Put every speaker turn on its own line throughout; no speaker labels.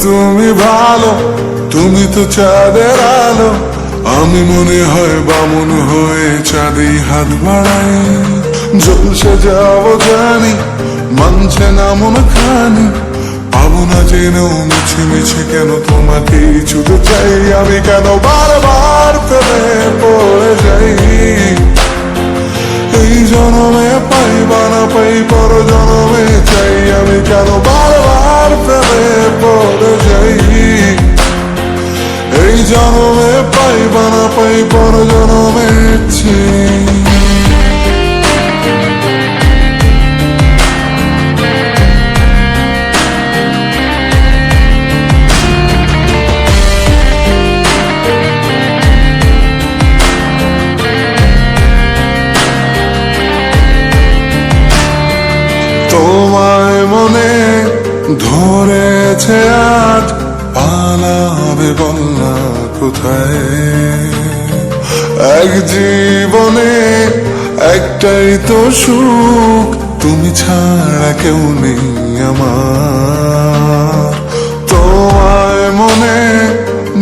তুমি ভালো, তুমি তো চাঁদের আলো। আমি মনে হয় বামন হয়ে চাঁদে হাত বাড়াই। জলসে যাব জানি, মানছে না মন খানি। পাবো না মিছে মিছে কেন তোমাকে ছুটে চাই। আমি কেন বারবার প্রেমে পড়ে যাই? এই জনমে পাই বানা পাই পর জনমে চাই। আমি কেন এই জনমে পাই বানা পাই পর জনমে চাই তোমায় মনে ধরেছে আজ পালাবে বলনা এক জীবনে একটাই তো সুখ, তুমি ছাড়া কেউ নেই আমার। তোমায় মনে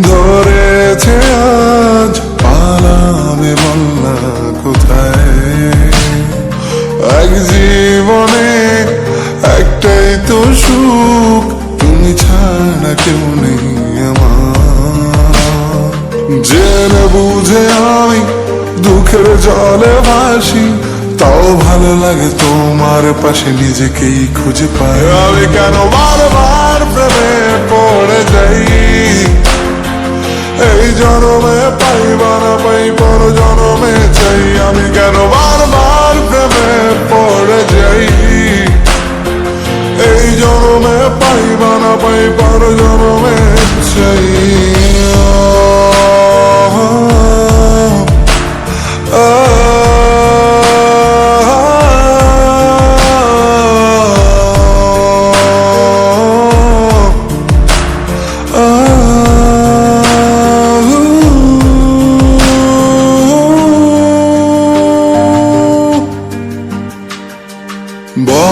ধরেছে আজ পালাবে বলনা কোথায়? এক জীবনে একটাই তো সুখ, তুমি ছাড়া কেউ নেই জেনে বুঝে আমি দুঃখের জলে ভাসি, তাও ভালো লাগে তোমার পাশে নিজেকেই খুঁজে পাই। আমি কেন বারবার প্রেমে পড়ে যাই? এই জনমে পাই বানা পাই পর জনমে চাই। আমি কেন বারবার প্রেমে পড়ে যাই? এই জনমে পাই বানা পাই পর জনমে চাই।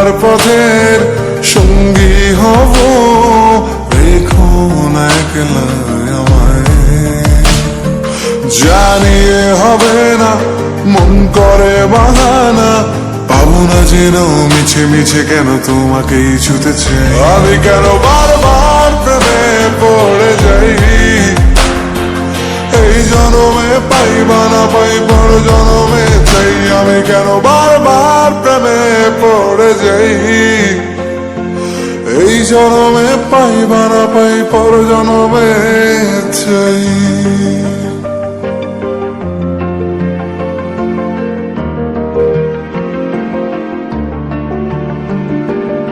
চলার পথের সঙ্গী হব। না আমায়। জানিয়ে হবে না, মন করে বাহানা। পাবো না যেন মিছে মিছে কেন তোমাকেই ছুতেছে। আমি কেন বারবার প্রেমে পড়ে যাই? এই জনমে পাই বানা পাই জনমে পড়ে যাই। এই জনমে পাই বানা পাই পর জনমে চাই।